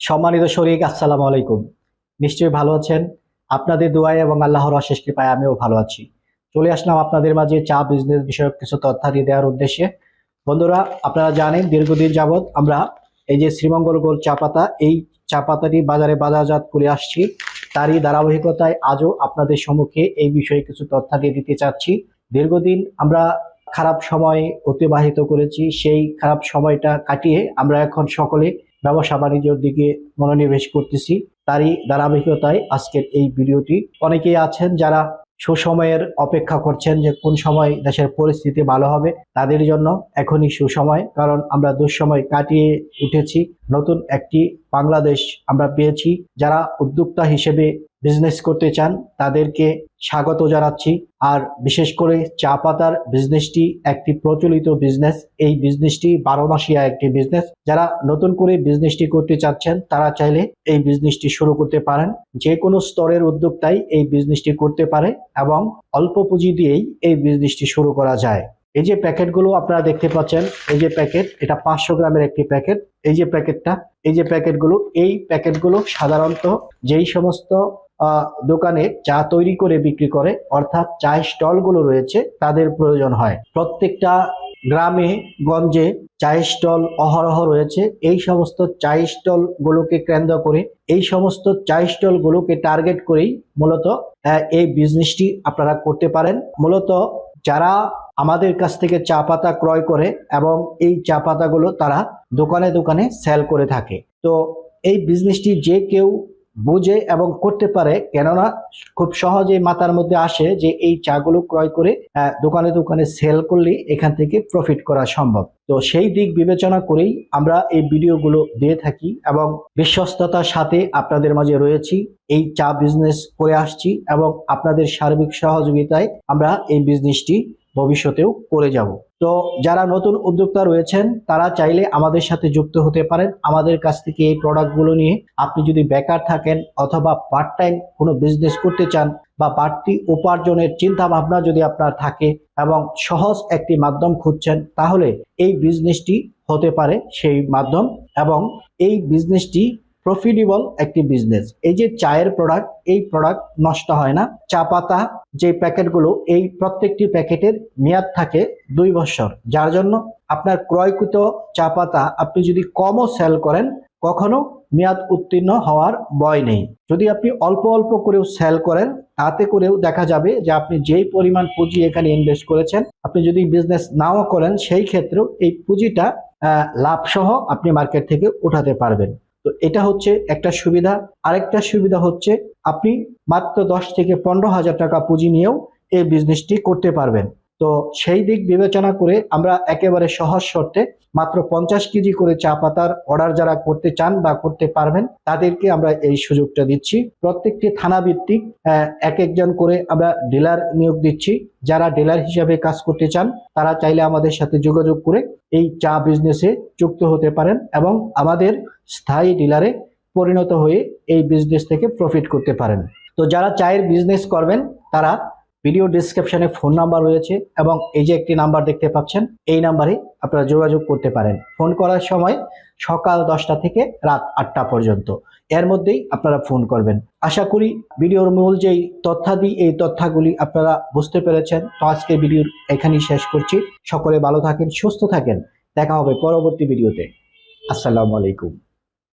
সম্মানিত শরীক, আসসালামু আলাইকুম। নিশ্চয়ই ভালো আছেন? আপনাদের দোয়ায় এবং আল্লাহর অশেষ কৃপায় আমিও ভালো আছি। চলে আসলাম আপনাদের মাঝে চা বিজনেস বিষয়ক কিছু তথ্যাদি দেওয়ার উদ্দেশ্যে। বন্ধুরা, আপনারা জানেন দীর্ঘদিন যাবৎ আমরা এই যে শ্রীমঙ্গল গোল চা পাতা, এই চা পাতাটি বাজারে বাজারজাত করে আসছি। তারই ধারাবাহিকতায় আজও আপনাদের সম্মুখে এই বিষয়ে কিছু তথ্যাদি দিতে চাচ্ছি। দীর্ঘদিন আমরা খারাপ সময় অতিবাহিত করেছি, সেই খারাপ সময়টা কাটিয়ে আমরা এখন সকলে ব্যবসা বাণিজ্যের দিকে মনোনিবেশ করতেছি। তারই ধারাবাহিকতায় আজকের এই ভিডিওটি। অনেকেই আছেন যারা সুসময়ের অপেক্ষা করছেন যে কোন সময় দেশের পরিস্থিতি ভালো হবে, তাদের জন্য এখনই সুসময়, কারণ আমরা দুঃসময় কাটিয়ে উঠেছি। নতুন একটি বাংলাদেশ আমরা পেয়েছি। যারা উদ্যোক্তা হিসেবে বিজনেস করতে চান, তাদেরকে স্বাগত জানাচ্ছি। আর বিশেষ করে চা পাতার বিজনেসটি একটি প্রচলিত বিজনেস এই বিজনেসটি বারো মাসিয়া একটি বিজনেস যারা নতুন করে বিজনেসটি করতে চাচ্ছেন, তারা চাইলে এই বিজনেসটি শুরু করতে পারেন। যে কোনো স্তরের উদ্যোক্তাই এই বিজনেসটি করতে পারে এবং অল্প পুঁজি দিয়েই এই বিজনেসটি শুরু করা যায়। এই যে প্যাকেটগুলো আপনারা দেখতে পাচ্ছেন, এই যে প্যাকেট, এটা পাঁচশো গ্রামের একটি প্যাকেট। এই যে প্যাকেটটা, এই যে প্যাকেটগুলো, এই প্যাকেটগুলো সাধারণত যেই সমস্ত দোকানে চা তৈরি করে বিক্রি করে, অর্থাৎ চা স্টলগুলো রয়েছে, তাদের প্রয়োজন হয়। প্রত্যেকটা গ্রামে, গঞ্জে চায়ের স্টল অহরহ রয়েছে। এই সমস্ত চায়ের স্টলগুলোকে কেন্দ্র করে, এই সমস্ত চায়ের স্টলগুলোকে টার্গেট করেই মূলত এই বিজনেসটি আপনারা করতে পারেন। মূলত যারা আমাদের কাছ থেকে চা পাতা ক্রয় করে এবং এই চা পাতাগুলো তারা দোকানে দোকানে সেল করে থাকে। তো এই বিজনেসটি যে কেউ বুঝে এবং করতে পারে, কেননা খুব সহজেই মাথার মধ্যে আসে যে এই চাগুলো ক্রয় করে দোকানে দোকানে সেল করলে এখান থেকে প্রফিট করা সম্ভব। তো সেই দিক বিবেচনা করেই আমরা এই ভিডিওগুলো দিয়ে থাকি এবং বিশ্বস্ততার সাথে আপনাদের মাঝে রয়েছি, এই চা বিজনেস করে আসছি এবং আপনাদের সার্বিক সহযোগিতায় আমরা এই বিজনেসটি ভবিষ্যতেও করে যাব। তো যারা নতুন উদ্যোক্তা রয়েছেন, তারা চাইলে আমাদের সাথে যুক্ত হতে পারেন। আমাদের কাছ থেকে এই প্রোডাক্টগুলো নিয়ে আপনি যদি বেকার থাকেন অথবা পার্ট টাইম কোনো বিজনেস করতে চান বা বাড়তি উপার্জনের চিন্তা ভাবনা যদি আপনার থাকে এবং সহজ একটি মাধ্যম খুঁজছেন, তাহলে এই বিজনেসটি হতে পারে সেই মাধ্যম এবং এই বিজনেসটি প্রফিটেবল একটি বিজনেস। এই যে চায়ের প্রোডাক্ট এই প্রোডাক্ট নষ্ট হয় না। চা পাতা যে প্যাকেটগুলো, এই প্রত্যেকটি প্যাকেটের মেয়াদ থাকে দুই বছর। যার জন্য আপনার ক্রয়কৃত চা পাতা আপনি যদি কমও সেল করেন, কখনো মেয়াদ উত্তীর্ণ হওয়ার ভয় নেই। যদি আপনি অল্প অল্প করেও সেল করেন, তাতে করেও দেখা যাবে যে আপনি যেই পরিমাণ পুঁজি এখানে ইনভেস্ট করেছেন, আপনি যদি বিজনেস নাও করেন, সেই ক্ষেত্রেও এই পুঁজিটা লাভসহ আপনি মার্কেট থেকে উঠাতে পারবেন। তো এটা হচ্ছে একটা সুবিধা। আরেকটা সুবিধা হচ্ছে আপনি মাত্র দশ থেকে পনেরো হাজার টাকা পুঁজি নিয়েও এই বিজনেসটি করতে পারবেন। তো সেই দিক বিবেচনা করে আমরা একেবারে সহজ শর্তে মাত্র পঞ্চাশ কেজি করে চা পাতার অর্ডার যারা করতে চান বা করতে পারবেন, তাদেরকে আমরা এই সুযোগটা দিচ্ছি। প্রত্যেকটি থানা ভিত্তিক এক একজন করে আমরা ডিলার নিয়োগ দিচ্ছি। যারা ডিলার হিসাবে কাজ করতে চান, তারা চাইলে আমাদের সাথে যোগাযোগ করে এই চা বিজনেসে যুক্ত হতে পারেন এবং আমাদের স্থায়ী ডিলারে পরিণত হয়ে এই বিজনেস থেকে প্রফিট করতে পারেন। তো যারা চায়ের বিজনেস করবেন, তারা ভিডিও ডিসক্রিপশনে ফোন নাম্বার রয়েছে এবং এই যে একটি নাম্বার দেখতে পাচ্ছেন, এই নাম্বারে আপনারা যোগাযোগ করতে পারেন। ফোন করার সময় সকাল দশটা থেকে রাত আটটা পর্যন্ত। এর মধ্যেই আপনারা ফোন করবেন। আশা করি ভিডিওর মূল যেই তথ্যাদি, এই তথ্যগুলি আপনারা বুঝতে পেরেছেন। তো আজকে ভিডিওর এখানেই শেষ করছি। সকলে ভালো থাকেন, সুস্থ থাকেন। দেখা হবে পরবর্তী ভিডিওতে আসসালামু আলাইকুম।